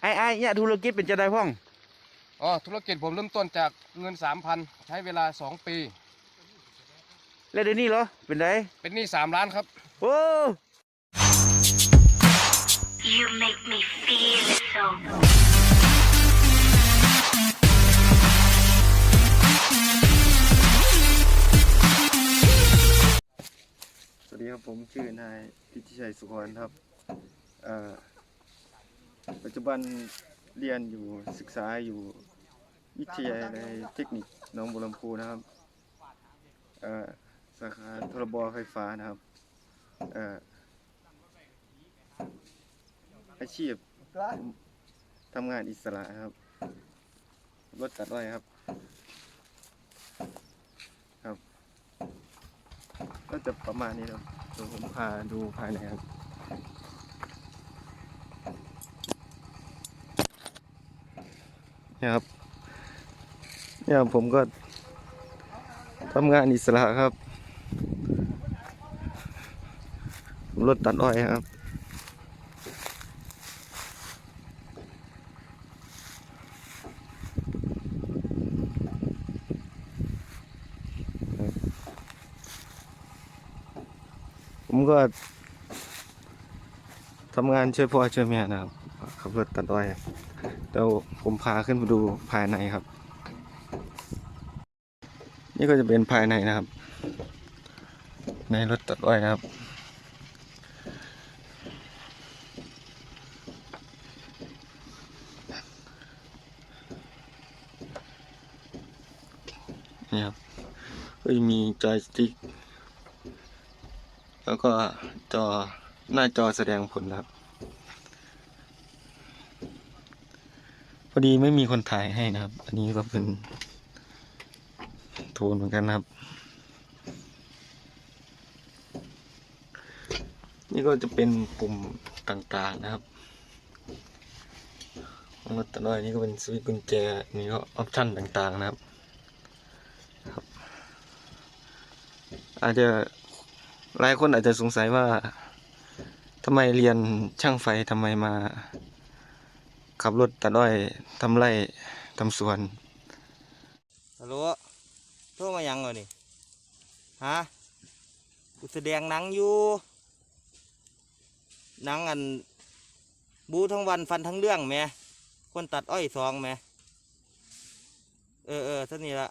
ไอ้ไอ้เนี่ยธุรกิจเป็นจะได้พ่องอ๋อธุรกิจผมเริ่มต้นจากเงิน3,000ใช้เวลา2ปี แล้วเดี๋ยวนี้เหรอเป็นไดเป็นหนี้3ล้านครับ โอ้ You make me feel so. สวัสดีครับผมชื่อนายพิธิชัยสุขรครับเอ่อ ปัจจุบันเรียนอยู่ศึกษาอยู่วิทยาลัยเทคนิคหนองบัวลำพูนะครับสาขาโทรบไฟฟ้านะครับอาชีพทำงานอิสระครับ รถตัดอ้อยครับ ครับ ก็จะประมาณนี้ครับเดี๋ยวผมพาดูภายในครับ เนี่ยครับเนี่ยผมก็ทำงานอิสระครับรถตัดอ้อยครับผมก็ทำงานช่วยพ่อช่วยแม่นะครับขับรถตัดอ้อย เดี๋ยวผมพาขึ้นไปดูภายในครับ นี่ก็จะเป็นภายในนะครับ ในรถตัดอ้อยนะครับ นี่ครับก็จะมีจอยสติ๊ก แล้วก็จอหน้าจอแสดงผลครับ อดีไม่มีคนถ่ายให้นะครับ อันนี้ก็เป็นโทนเหมือนกันนะครับ นี่ก็จะเป็นปุ่มต่างๆนะครับของรถตัดอ้อยนี่ก็เป็นสวิตช์กุญแจ นี่ก็ออปชั่นต่างๆนะครับครับ อาจจะหลายคนอาจจะสงสัยว่าทำไมเรียนช่างไฟทำไมมา ขับรถตัดอ้อยทำไร่ทำสวนฮัลโหลโทรมายังเหรอนี่ฮะกูแสดงหนังอยู่หนังอัน บูทั้งวันฟันทั้งเรื่องแม่คนตัดอ้อยสองแม่เออเออเท่านี้ละ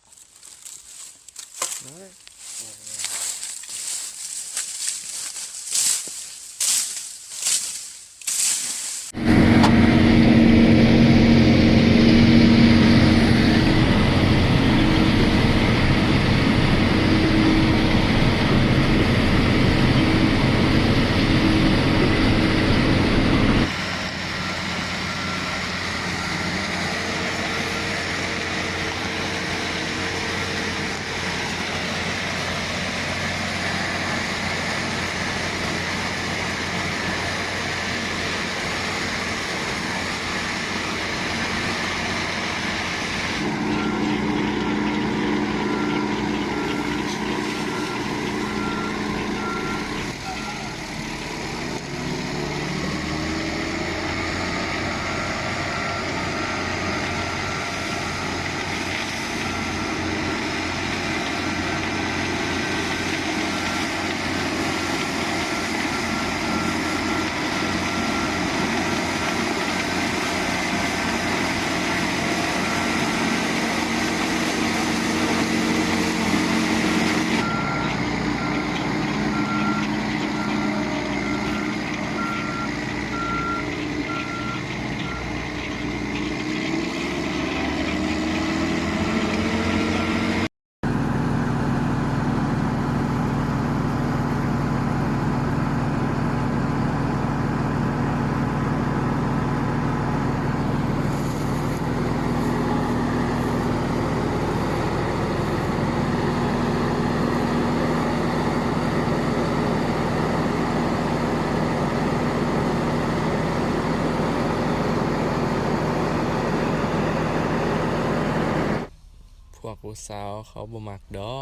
ผู้สาวเขาบ่มักดอ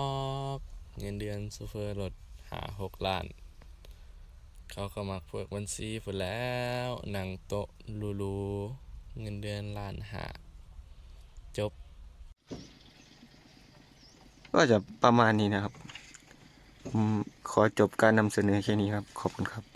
ก เงินเดือนซูเฟอร์รถหาหกล้าน เขาก็มักพวกบัญชีพุ่นแล้วนั่งโต๊ะลูลูเงินเดือนล้านหาจบ ก็จะประมาณนี้นะครับผมขอจบการนำเสนอแค่นี้ครับ ขอบคุณครับ